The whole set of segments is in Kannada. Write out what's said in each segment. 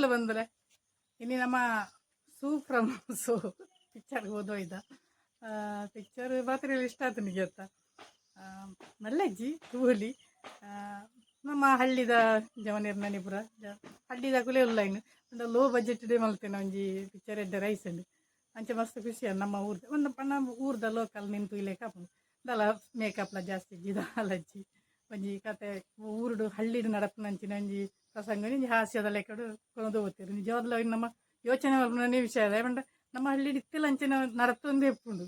ಚಾನಲ್ ಬಂದರೆ? ಇನ್ನು ನಮ್ಮ ಸೂ ಫ್ರಮ್ ಸೂ ಪಿಕ್ಚರ್ಗೆ ಓದೋಯ್ದ ಪಿಕ್ಚರ್ ಮಾತ್ರ ಇಷ್ಟ ಆಯ್ತು ನಿಮಗೆ ಅಂತ. ಮಲ್ಲಜ್ಜಿ ತೂಲಿ ನಮ್ಮ ಹಳ್ಳಿದ ಜವನೇರ್ ನನಿಪುರ ಹಳ್ಳಿದ ಕುಲೆ ಉಳ್ಳಾಯಿನ ಒಂದು ಲೋ ಬಜೆಟ್ ಡೇ ಮಲ್ತೇನೆ ಒಂಜಿ ಪಿಕ್ಚರ್ ಎಡ್ಡೆ ರೈಸ್ ಉಂಡು ಅಂಚೆ ಮಸ್ತ್ ಖುಷಿಯ ನಮ್ಮ ಊರ್ದ, ಒಂದು ಪಣ್ಣ ಊರ್ದ ಲೋಕಲ್ ನಿಂತು ಇಲ್ಲೇ ಕಾಪು ದಲ ಮೇಕಪ್ಲ ಜಾಸ್ತಿ ಇಜ್ಜಿದ ಅಲಜ್ಜಿ ಒಂಜಿ ಕತೆ, ಊರುಡು ಹಳ್ಳಿಡು ನಡಪನಂಚಿನ ಒಂಜಿ ಪ್ರಸಂಗ ಒಂಜಿ ಹಾಸ್ಯದ ಲೆಕ್ಕಡು ಕೊನದು ನಿಜವಾದ ನಮ್ಮ ಯೋಚನೆ ಮಲ್ಪನೇ ವಿಷಯ ಅದ ಯಾಕಂದ್ರೆ ನಮ್ಮ ಹಳ್ಳಿ ಇತ್ತಿಲ್ಲ ಅಂಚಿನ ನಡತೊಂದೇ ಎಪ್ಪುಂಡು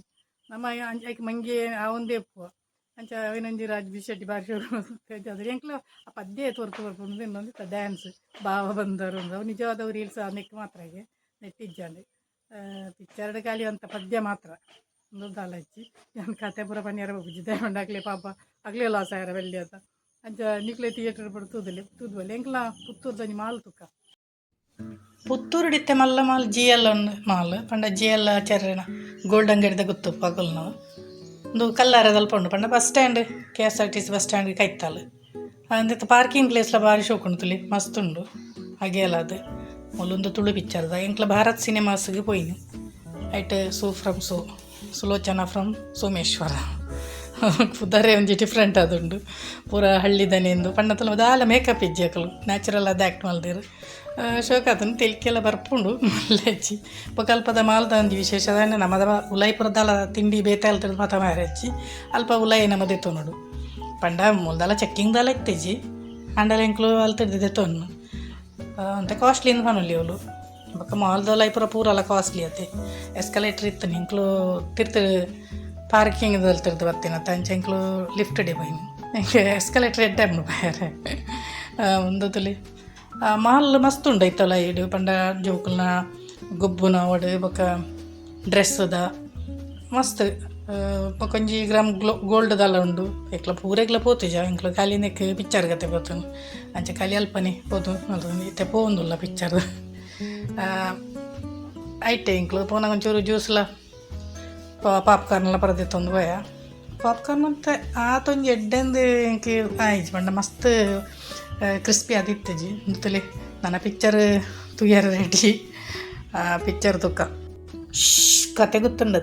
ನಮ್ಮ ಐಕ್ ಮಂಗೆ ಆ ಒಂದೇ ಎಪ್ಪುವ ಅಂಚ ಅವಿನಂಜಿ ರಾಜ್ ಬಿ ಶೆಟ್ಟಿ ಬಾರಿ ಅದ್ರ ಎಂಕ್ಲ ಆ ಪದ್ಯ ತೋರ್ತು ಬರ್ಕೊಂಡು ಇನ್ನೊಂದು ಡ್ಯಾನ್ಸ್ ಭಾವ ಬಂದರು ಅವು ನಿಜವಾದ ರೀಲ್ಸ್ ಅನ್ನಕ್ಕೆ ಮಾತ್ರ ನೆಟ್ಟಿಜ್ಜಾಂಡೆ ಪಿಕ್ಚರ್ಡ್ ಕಾಲಿ ಅಂತ ಪದ್ಯ ಮಾತ್ರ. ಒಂದು ದಾಲ ಹಚ್ಚಿ ನಾನು ಕತೆ ಪುರ ಪನ್ಯಾರ ಹೋಗಿದ್ದೆ ಮಂಡಾಗ್ಲಿ ಪಾಪ, ಆಗ್ಲೇ ಲಾಸ್ ಆಗ್ಯಾರ ಬೆಳ್ಳಿ ಅಂತ. ಅಂಚ ನಿಕ್ಲೆ ಥಿಯೇಟರ್ ಬಿಡು ತೂದಲ್ಲಿ ತೂದ್ವಲ್ಲಿ ಎಂಕ್ಲ ಪುತ್ತೂರ್ದಂಜಿ ಮಾಲ್ ತುಕ್ಕ ಪುತ್ತೂರು ಡಿತ್ತೆ ಮಲ್ಲ ಮಾಲ್ ಜಿ ಎಲ್ ಒಂದು ಮಾಲ್. ಪಂಡ ಜಿ ಎಲ್ ಗೋಲ್ಡ್ ಅಂಗಡಿದ ಗೊತ್ತು ಪಗಲ್ ನಾವು ಒಂದು ಕಲ್ಲಾರದಲ್ಲಿ ಉಂಡು ಪಂಡ bus stand K S R T C bus stand Kaithal ಅಂದಿತ್ತು ಪಾರ್ಕಿಂಗ್ ಪ್ಲೇಸ್ಲ ಭಾರಿ ಶೋಕುಂಡು ತುಲಿ ಮಸ್ತ್ ಉಂಡು ಅಲ್ಲ ಅದು. ಮೊಲೊಂದು ತುಳು ಪಿಕ್ಚರ್ದ ಎಂಕ್ಲ ಭಾರತ್ ಸಿನಿಮಾಸ್ಗೆ ಪೋಯಿನಿ. ಐಟ್ ಸೂ ಫ್ರಮ್ ಸೋ, ಸುಲೋಚನಾ ಫ್ರಮ್ ಸೋಮೇಶ್ವರ. ಉದರೆ ಒಂಜಿ ಡಿಫ್ರೆಂಟ್ ಅದುಂಡು ಪೂರ ಹಳ್ಳಿದನೆಂದು ಪಂಡತಲ ದಾಲ ಮೇಕಪ್ ಇಜ್ಜಕಲು ನ್ಯಾಚುರಲ್ ಅದು ಆ್ಯಕ್ಟ್ ಮಲ್ದೆರ್. ಶೋಕ ಅದನ್ನು ತಿಳ್ಕೆಲ್ಲ ಬರ್ಪುಂಡು ಮಲ್ಲೆಚ್ಚಿ ಉಪಕಲ್ಪದ ಮಾಲ್ದ ಒಂದು ವಿಶೇಷ ಅದಾಂಡ ನಮ್ಮದ ಉಲಾಯಿಪುರದಲ್ಲ ತಿಂಡಿ ಬೇತಾಲ್ತಿರ್ದು ಮಾತ ಮಾರಚ್ಚಿ ಅಲ್ಪ ಉಲಾಯಿ ನಮ್ಮದೇ ತೊನಡು ಪಂಡ ಮುಲ್ದಲ ಚೆಕ್ಕಿಂಗ್ದಲ ಇತ್ತೀಜಿ ಅಂಡಲ ಎಂಕ್ಲು ತಿಳಿದಿದೆ ತೊನ್ನು ಅಂತ ಕಾಸ್ಟ್ಲಿ ಇಂದ ಪನುಲಿ ಅವಳು ಬೊಕ್ಕ ಮಾಲ್ದಲ್ಲ ಪೂರ ಪೂರಲ್ಲ ಕಾಸ್ಟ್ಲಿ ಅತ್ತೆ. ಎಸ್ಕಲೇಟ್ರ್ ಇತ್ತು ನಿಂಕ್ಲು ತಿರ್ತು ಪಾರ್ಕಿಂಗ್ ದಲ್ತಿರ್ದು ಬರ್ತೀನಿ ತಂಚೆಂಕ್ಲು ಲಿಫ್ಟ್ ಡಿ ಬೈನಿ ಹಿಂಗೆ ಎಸ್ಕಲೇಟ್ರ್ ಎಡ್ಡೆ ಬಾಯರೆ ಒಂದು ತುಲಿ. ಮಾಲ್ ಮಸ್ತ್ ಉಂಡು ಐತಲ್ಲ ಇಡು ಪಂಡ ಜೋಕುಲ್ನ, ಗೊಬ್ಬುನ ಒಡೆ ಬೊಕ್ಕ ಡ್ರೆಸ್ಸದ ಮಸ್ತ್. ಕೊಂಜಿ ಗ್ರಾಮ್ ಗ್ಲೋ ಗೋಲ್ಡ್ದಲ್ಲ ಉಂಡು. ಎಕ್ಲ ಪೂರೆಗ್ಲ ಪೋತುಜ ಎಂಕ್ಲು ಖಾಲಿ ನೆಕ್ ಪಿಕ್ಚರ್ ಗತೆ ಪೋತುನು ಅಂಚೆ ಖಾಲಿ ಅಲ್ಪನೆ ಪೋತು ಇತ್ತೆ ಪೋಂದುಲ್ಲ ಪಿಕ್ಚರ್ ಐಟೆ ಎಂಕ್ಲು ಪೋನ ಒಂಚೂರು ಜ್ಯೂಸ್ಲ ಪಾಪ್ಕಾರ್ನ್ ಎಲ್ಲ ಬರದಿತ್ತೊಂದು ಭಯ ಪಾಪ್ಕಾರ್ನ್ ಅಂತ ಆತೊಂದು ಎಡ್ಡೆಂದು ಎಂಕಿ ಆಯ್ಜಿ ಪಂಡ ಮಸ್ತ್ ಕ್ರಿಸ್ಪಿ ಆದಿತ್ತಜಿ ಅಂತಲೇ ನನ್ನ ಪಿಕ್ಚರ್ ತುಯ್ಯಾರ ರೆಡಿ ಪಿಕ್ಚರ್ ತುಕ್ಕ ಕತೆ ಗೊತ್ತುಂಡ